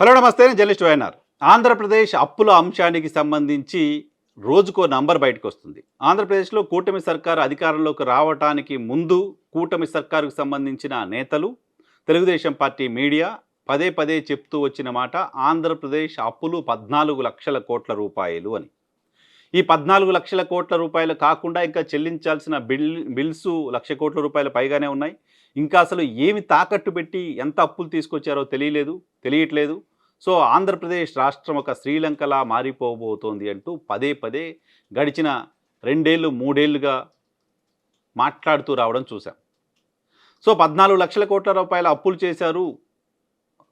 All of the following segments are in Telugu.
హలో నమస్తే నేను జర్నలిస్ట్ వైఎన్ఆర్. ఆంధ్రప్రదేశ్ అప్పుల అంశానికి సంబంధించి రోజుకో నంబర్ బయటకు వస్తుంది ఆంధ్రప్రదేశ్లో కూటమి సర్కారు అధికారంలోకి రావటానికి ముందు కూటమి సర్కారుకు సంబంధించిన నేతలు తెలుగుదేశం పార్టీ మీడియా పదే పదే చెప్తూ వచ్చిన మాట ఆంధ్రప్రదేశ్ అప్పులు పద్నాలుగు లక్షల కోట్ల రూపాయలు అని. ఈ పద్నాలుగు లక్షల కోట్ల రూపాయలు కాకుండా ఇంకా చెల్లించాల్సిన బిల్ బిల్స్ లక్ష కోట్ల రూపాయలు పైగానే ఉన్నాయి. ఇంకా అసలు ఏమి తాకట్టు పెట్టి ఎంత అప్పులు తీసుకొచ్చారో తెలియలేదు తెలియట్లేదు. సో ఆంధ్రప్రదేశ్ రాష్ట్రం ఒక శ్రీలంకలా మారిపోబోతోంది అంటూ పదే పదే గడిచిన రెండేళ్ళు మూడేళ్ళుగా మాట్లాడుతూ రావడం చూశాం. సో పద్నాలుగు లక్షల కోట్ల రూపాయల అప్పులు చేశారు.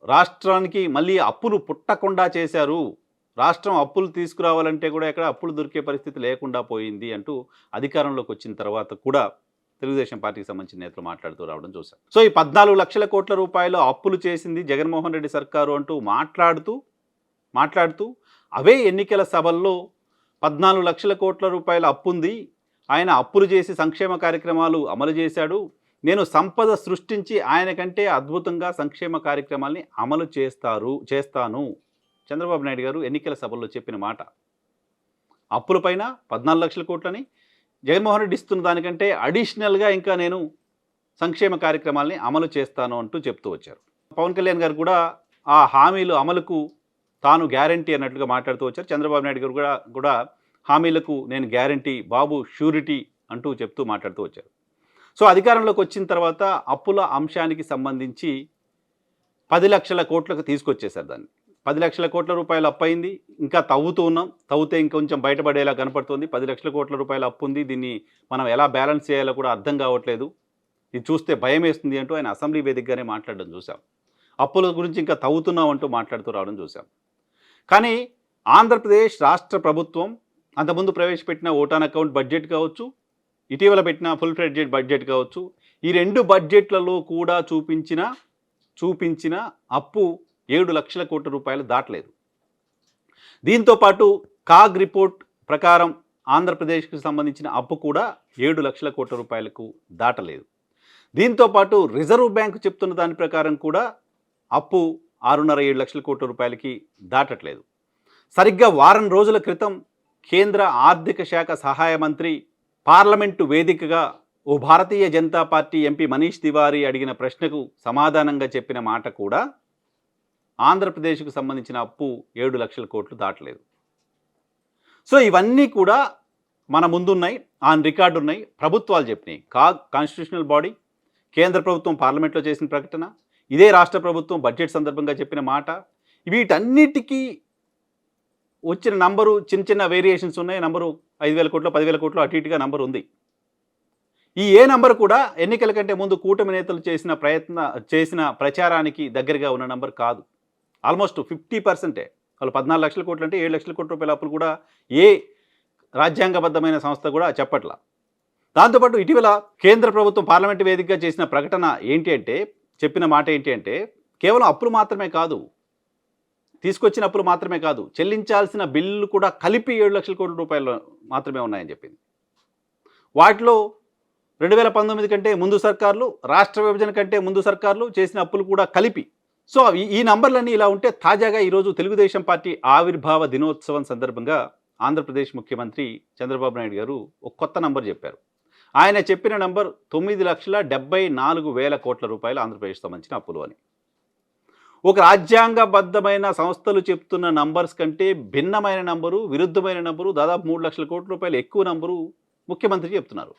రాష్ట్రానికి మళ్ళీ అప్పులు పుట్టకుండా చేశారు. రాష్ట్రం అప్పులు తీసుకురావాలంటే కూడా ఎక్కడ అప్పులు దొరికే పరిస్థితి లేకుండా పోయింది అంటూ అధికారంలోకి వచ్చిన తర్వాత కూడా తెలుగుదేశం పార్టీకి సంబంధించిన నేతలు మాట్లాడుతూ రావడం చూశాం. సో ఈ పద్నాలుగు లక్షల కోట్ల రూపాయలు అప్పులు చేసింది జగన్మోహన్ రెడ్డి సర్కారు అంటూ మాట్లాడుతూ మాట్లాడుతూ అవే ఎన్నికల సభల్లో పద్నాలుగు లక్షల కోట్ల రూపాయల అప్పుంది. ఆయన అప్పులు చేసి సంక్షేమ కార్యక్రమాలు అమలు చేశాడు. నేను సంపద సృష్టించి ఆయన కంటే అద్భుతంగా సంక్షేమ కార్యక్రమాల్ని అమలు చేస్తారు చేస్తాను. చంద్రబాబు నాయుడు గారు ఎన్నికల సభల్లో చెప్పిన మాట. అప్పులపైన పద్నాలుగు లక్షల కోట్లని జగన్మోహన్ రెడ్డి ఇస్తున్న దానికంటే అడిషనల్గా ఇంకా నేను సంక్షేమ కార్యక్రమాల్ని అమలు చేస్తాను అంటూ చెప్తూ వచ్చారు. పవన్ కళ్యాణ్ గారు కూడా ఆ హామీలు అమలుకు తాను గ్యారంటీ అన్నట్లుగా మాట్లాడుతూ వచ్చారు. చంద్రబాబు నాయుడు గారు కూడా కూడా హామీలకు నేను గ్యారంటీ బాబు షూరిటీ అంటూ చెప్తూ మాట్లాడుతూ వచ్చారు. సో అధికారంలోకి వచ్చిన తర్వాత అప్పుల అంశానికి సంబంధించి పది లక్షల కోట్లకు తీసుకొచ్చేశారు దాన్ని. పది లక్షల కోట్ల రూపాయలు అప్పు అయింది. ఇంకా తవ్వుతూ ఉన్నాం. తవ్వుతే ఇంకొంచెం బయటపడేలా కనపడుతుంది. పది లక్షల కోట్ల రూపాయలు అప్పు ఉంది. దీన్ని మనం ఎలా బ్యాలెన్స్ చేయాలో కూడా అర్థం కావట్లేదు. ఇది చూస్తే భయం వేస్తుంది అంటూ ఆయన అసెంబ్లీ వేదికగానే మాట్లాడడం చూసాం అప్పుల గురించి ఇంకా తవ్వుతున్నాం అంటూ మాట్లాడుతూ రావడం చూసాం కానీ ఆంధ్రప్రదేశ్ రాష్ట్ర ప్రభుత్వం అంతకుముందు ప్రవేశపెట్టిన ఓటాన్ అకౌంట్ బడ్జెట్ కావచ్చు ఇటీవల పెట్టిన ఫుల్ ఫ్లెడ్జెడ్ బడ్జెట్ కావచ్చు ఈ రెండు బడ్జెట్లలో కూడా చూపించిన చూపించిన అప్పు ఏడు లక్షల కోట్ల రూపాయలు దాటలేదు. దీంతో పాటు కాగ్ రిపోర్ట్ ప్రకారం ఆంధ్రప్రదేశ్కి సంబంధించిన అప్పు కూడా ఏడు లక్షల కోట్ల రూపాయలకు దాటలేదు. దీంతో పాటు రిజర్వ్ బ్యాంకు చెప్తున్న దాని ప్రకారం కూడా అప్పు ఆరున్నర ఏడు లక్షల కోట్ల రూపాయలకి దాటట్లేదు. సరిగ్గా వారం రోజుల క్రితం కేంద్ర ఆర్థిక శాఖ సహాయ మంత్రి పార్లమెంటు వేదికగా ఓ భారతీయ జనతా పార్టీ ఎంపీ మనీష్ తివారీ అడిగిన ప్రశ్నకు సమాధానంగా చెప్పిన మాట కూడా ఆంధ్రప్రదేశ్కు సంబంధించిన అప్పు ఏడు లక్షల కోట్లు దాటలేదు. సో ఇవన్నీ కూడా మన ముందున్నాయి ఆన్ రికార్డు ఉన్నాయి. ప్రభుత్వాలు చెప్పినాయి. కా కాన్స్టిట్యూషనల్ బాడీ కేంద్ర ప్రభుత్వం పార్లమెంట్లో చేసిన ప్రకటన ఇదే రాష్ట్ర ప్రభుత్వం బడ్జెట్ సందర్భంగా చెప్పిన మాట. వీటన్నిటికీ వచ్చిన నంబరు చిన్న చిన్న వేరియేషన్స్ ఉన్నాయి. నంబరు ఐదు వేల కోట్లు పదివేల కోట్లు అటు ఇటుగా నంబర్ ఉంది. ఈ ఏ నంబర్ కూడా ఎన్నికల కంటే ముందు కూటమి నేతలు చేసిన ప్రయత్న చేసిన ప్రచారానికి దగ్గరగా ఉన్న నంబర్ కాదు. ఆల్మోస్ట్ ఫిఫ్టీ పర్సెంటే. వాళ్ళు పద్నాలుగు లక్షల కోట్లు అంటే ఏడు లక్షల కోట్ల రూపాయల అప్పులు కూడా ఏ రాజ్యాంగబద్ధమైన సంస్థ కూడా చెప్పట్లా. దాంతోపాటు ఇటీవల కేంద్ర ప్రభుత్వం పార్లమెంటు వేదికగా చేసిన ప్రకటన ఏంటి అంటే చెప్పిన మాట ఏంటి అంటే కేవలం అప్పులు మాత్రమే కాదు తీసుకొచ్చిన అప్పులు మాత్రమే కాదు చెల్లించాల్సిన బిల్లులు కూడా కలిపి ఏడు లక్షల కోట్ల రూపాయలు మాత్రమే ఉన్నాయని చెప్పింది. వాటిలో రెండు వేల పంతొమ్మిది కంటే ముందు సర్కార్లు రాష్ట్ర విభజన కంటే ముందు సర్కార్లు చేసిన అప్పులు కూడా కలిపి సో ఈ- ఈ నంబర్లన్నీ ఇలా ఉంటే తాజాగా ఈరోజు తెలుగుదేశం పార్టీ ఆవిర్భావ దినోత్సవం సందర్భంగా ఆంధ్రప్రదేశ్ ముఖ్యమంత్రి చంద్రబాబు నాయుడు గారు ఒక కొత్త నంబర్ చెప్పారు. ఆయన చెప్పిన నంబర్ తొమ్మిది లక్షల డెబ్బై నాలుగు వేల కోట్ల రూపాయలు ఆంధ్రప్రదేశ్ సంబంధించిన అప్పులు అని. ఒక రాజ్యాంగబద్ధమైన సంస్థలు చెప్తున్న నంబర్స్ కంటే భిన్నమైన నంబరు విరుద్ధమైన నంబరు దాదాపు మూడు లక్షల కోట్ల రూపాయలు ఎక్కువ నంబరు ముఖ్యమంత్రి చెప్తున్నారు.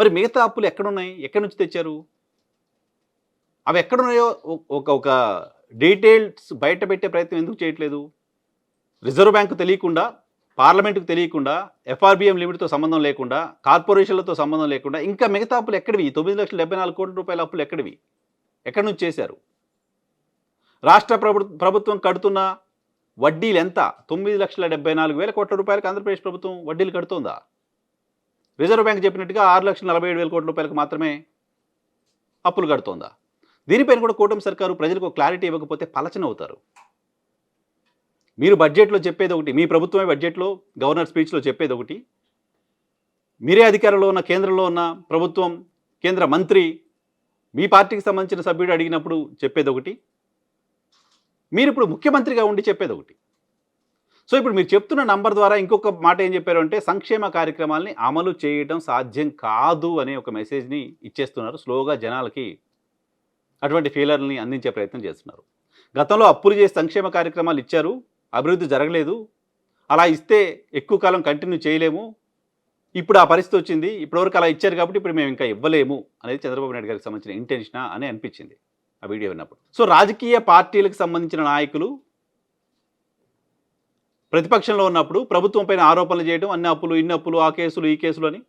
మరి మిగతా అప్పులు ఎక్కడున్నాయి? ఎక్కడి నుంచి తెచ్చారు? అవి ఎక్కడున్నాయో ఒక ఒక డీటెయిల్స్ బయట పెట్టే ప్రయత్నం ఎందుకు చేయట్లేదు? రిజర్వ్ బ్యాంకు తెలియకుండా పార్లమెంటుకు తెలియకుండా ఎఫ్ఆర్బిఎం లిమిట్తో సంబంధం లేకుండా కార్పొరేషన్లతో సంబంధం లేకుండా ఇంకా మిగతా అప్పులు ఎక్కడివి? తొమ్మిది లక్షల డెబ్బై నాలుగు కోట్ల రూపాయల అప్పులు ఎక్కడివి? ఎక్కడి నుంచి చేశారు? రాష్ట్ర ప్రభు ప్రభుత్వం కడుతున్న వడ్డీలు ఎంత? తొమ్మిది లక్షల డెబ్బై నాలుగు వేల కోట్ల రూపాయలకు ఆంధ్రప్రదేశ్ ప్రభుత్వం వడ్డీలు కడుతోందా? రిజర్వ్ బ్యాంక్ చెప్పినట్టుగా ఆరు లక్షల నలభై ఏడు వేల కోట్ల రూపాయలకు మాత్రమే అప్పులు కడుతోందా? దీనిపైన కూడా కూటమి సర్కారు ప్రజలకు క్లారిటీ ఇవ్వకపోతే పలచన అవుతారు మీరు బడ్జెట్లో చెప్పేది ఒకటి మీ ప్రభుత్వమే బడ్జెట్లో గవర్నర్ స్పీచ్లో చెప్పేది ఒకటి. మీరే అధికారంలో ఉన్న కేంద్రంలో ఉన్న ప్రభుత్వం కేంద్ర మంత్రి మీ పార్టీకి సంబంధించిన సభ్యుడు అడిగినప్పుడు చెప్పేది ఒకటి. మీరు ఇప్పుడు ముఖ్యమంత్రిగా ఉండి చెప్పేది ఒకటి. సో ఇప్పుడు మీరు చెప్తున్న నంబర్ ద్వారా ఇంకొక మాట ఏం చెప్పారు అంటే సంక్షేమ కార్యక్రమాల్ని అమలు చేయడం సాధ్యం కాదు అనే ఒక మెసేజ్ని ఇచ్చేస్తున్నారు. స్లోగా జనాలకి అటువంటి ఫీలర్ని అందించే ప్రయత్నం చేస్తున్నారు. గతంలో అప్పులు చేసి సంక్షేమ కార్యక్రమాలు ఇచ్చారు. అభివృద్ధి జరగలేదు. అలా ఇస్తే ఎక్కువ కాలం కంటిన్యూ చేయలేము. ఇప్పుడు ఆ పరిస్థితి వచ్చింది. ఇప్పటివరకు అలా ఇచ్చారు కాబట్టి ఇప్పుడు మేము ఇంకా ఇవ్వలేము అనేది చంద్రబాబు నాయుడు గారికి సంబంధించిన ఇంటెన్షనా అని అనిపించింది ఆ వీడియో విన్నప్పుడు. సో రాజకీయ పార్టీలకు సంబంధించిన నాయకులు ప్రతిపక్షంలో ఉన్నప్పుడు ప్రభుత్వం పైన ఆరోపణలు చేయడం అన్ని అప్పులు ఇన్ని అప్పులు ఆ కేసులు ఈ కేసులు అని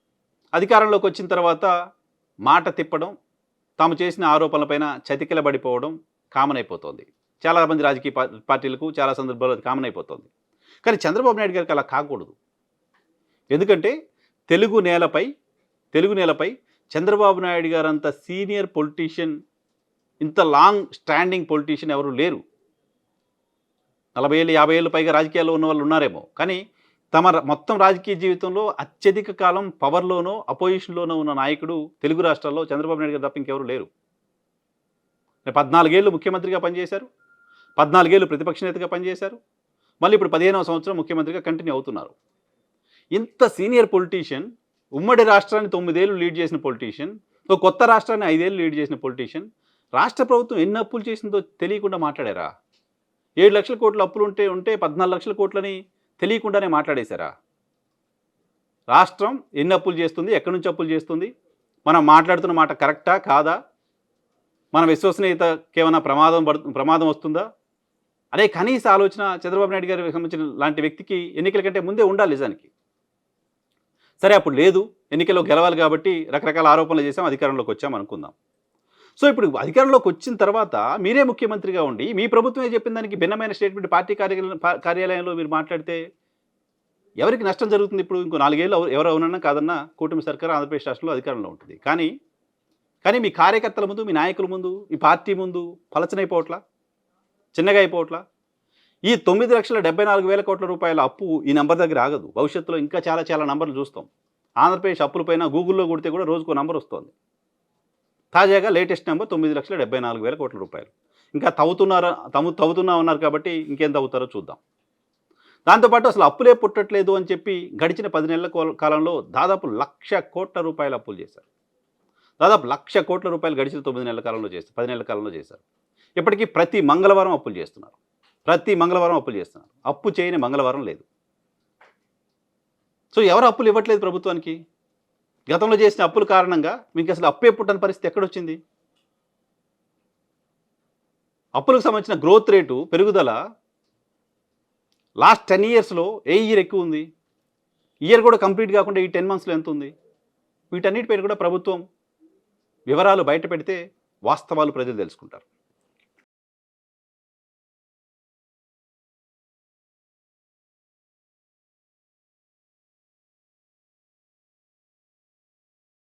అధికారంలోకి వచ్చిన తర్వాత మాట తిప్పడం తాము చేసిన ఆరోపణలపైన చతికిలబడిపోవడం కామన్ అయిపోతుంది చాలామంది రాజకీయ పార్టీలకు చాలా సందర్భాల్లో కామనైపోతోంది. కామన్ అయిపోతుంది కానీ చంద్రబాబు నాయుడు గారికి అలా కాకూడదు. ఎందుకంటే తెలుగు నేలపై తెలుగు నేలపై చంద్రబాబు నాయుడు గారు అంత సీనియర్ పొలిటీషియన్ ఇంత లాంగ్ స్టాండింగ్ పొలిటీషియన్ ఎవరు లేరు. నలభై ఏళ్ళు యాభై ఏళ్ళు పైగా రాజకీయాల్లో ఉన్న వాళ్ళు ఉన్నారేమో. కానీ తమ మొత్తం రాజకీయ జీవితంలో అత్యధిక కాలం పవర్లోనో అపోజిషన్లోనో ఉన్న నాయకుడు తెలుగు రాష్ట్రాల్లో చంద్రబాబు నాయుడు గారు తప్ప ఇంకెవరు లేరు. పద్నాలుగేళ్ళు ముఖ్యమంత్రిగా పనిచేశారు. పద్నాలుగేళ్ళు ప్రతిపక్ష నేతగా పనిచేశారు. మళ్ళీ ఇప్పుడు పదిహేనవ సంవత్సరం ముఖ్యమంత్రిగా కంటిన్యూ అవుతున్నారు. ఇంత సీనియర్ పొలిటీషియన్ ఉమ్మడి రాష్ట్రాన్ని తొమ్మిదేళ్ళు లీడ్ చేసిన పొలిటీషియన్ ఒక కొత్త రాష్ట్రాన్ని ఐదేళ్ళు లీడ్ చేసిన పొలిటీషియన్ రాష్ట్ర ప్రభుత్వం ఎన్ని అప్పులు చేసిందో తెలియకుండా మాట్లాడారా? ఏడు లక్షల కోట్ల అప్పులు ఉంటే ఉంటే పద్నాలుగు లక్షల కోట్లని తెలియకుండానే మాట్లాడేశారా? రాష్ట్రం ఎన్ని అప్పులు చేస్తుంది? ఎక్కడి నుంచి అప్పులు చేస్తుంది? మనం మాట్లాడుతున్న మాట కరెక్టా? కాదా? మన విశ్వసనీయతకి ఏమైనా ప్రమాదం పడు ప్రమాదం వస్తుందా? అదే కనీస ఆలోచన చంద్రబాబు నాయుడు గారికి సంబంధించిన లాంటి వ్యక్తికి ఎన్నికల కంటే ముందే ఉండాలి నిజానికి. సరే అప్పుడు లేదు. ఎన్నికల్లో గెలవాలి కాబట్టి రకరకాల ఆరోపణలు చేసాం అధికారంలోకి వచ్చాం అనుకుందాం. సో ఇప్పుడు అధికారంలోకి వచ్చిన తర్వాత మీరే ముఖ్యమంత్రిగా ఉండి మీ ప్రభుత్వమే చెప్పిన దానికి? భిన్నమైన స్టేట్మెంట్ పార్టీ కార్యాలయం కార్యాలయంలో మీరు మాట్లాడితే ఎవరికి నష్టం జరుగుతుంది ఇప్పుడు? ఇంకో నాలుగేళ్ళు ఎవరు అవునన్నా కాదన్నా కూటమి సర్కార్ ఆంధ్రప్రదేశ్ రాష్ట్రంలో అధికారంలో ఉంటుంది. కానీ కానీ మీ కార్యకర్తల ముందు మీ నాయకుల ముందు ఈ పార్టీ ముందు పలచనైపోవట్లా? చిన్నగా అయిపోవట్లా? ఈ తొమ్మిది లక్షల డెబ్బై నాలుగు వేల కోట్ల రూపాయల అప్పు ఈ నెంబర్ దగ్గర ఆగదు. భవిష్యత్తులో ఇంకా చాలా చాలా నంబర్లు చూస్తాం. ఆంధ్రప్రదేశ్ అప్పులపైన గూగుల్లో కొడితే కూడా రోజుకో నంబర్ వస్తుంది. తాజాగా లేటెస్ట్ నెంబర్ తొమ్మిది లక్షల డెబ్బై నాలుగు వేల కోట్ల రూపాయలు. ఇంకా తవ్వుతున్నారా తమ్ము తవ్వుతున్నా ఉన్నారు కాబట్టి ఇంకేం తవ్వుతారో చూద్దాం. దాంతోపాటు అసలు అప్పులే పుట్టట్లేదు అని చెప్పి గడిచిన పది నెలల కాలంలో దాదాపు లక్ష కోట్ల రూపాయల అప్పులు చేశారు. దాదాపు లక్ష కోట్ల రూపాయలు గడిచిన తొమ్మిది నెలల కాలంలో చేస్తారు పది నెలల కాలంలో చేశారు. ఇప్పటికీ ప్రతి మంగళవారం అప్పులు చేస్తున్నారు. ప్రతి మంగళవారం అప్పులు చేస్తున్నారు. అప్పు చేయని మంగళవారం లేదు. సో ఎవరు అప్పులు ఇవ్వట్లేదు ప్రభుత్వానికి? గతంలో చేసిన అప్పుల కారణంగా మీకు అసలు అప్పే పుట్టని పరిస్థితి ఎక్కడొచ్చింది? అప్పులకు సంబంధించిన గ్రోత్ రేటు పెరుగుదల లాస్ట్ టెన్ ఇయర్స్లో ఏ ఇయర్ ఎక్కువ ఉంది? ఇయర్ కూడా కంప్లీట్ కాకుండా ఈ టెన్ మంత్స్లో ఎంత ఉంది? వీటన్నిటిపైన కూడా ప్రభుత్వం వివరాలు బయట పెడితే వాస్తవాలు ప్రజలు తెలుసుకుంటారు.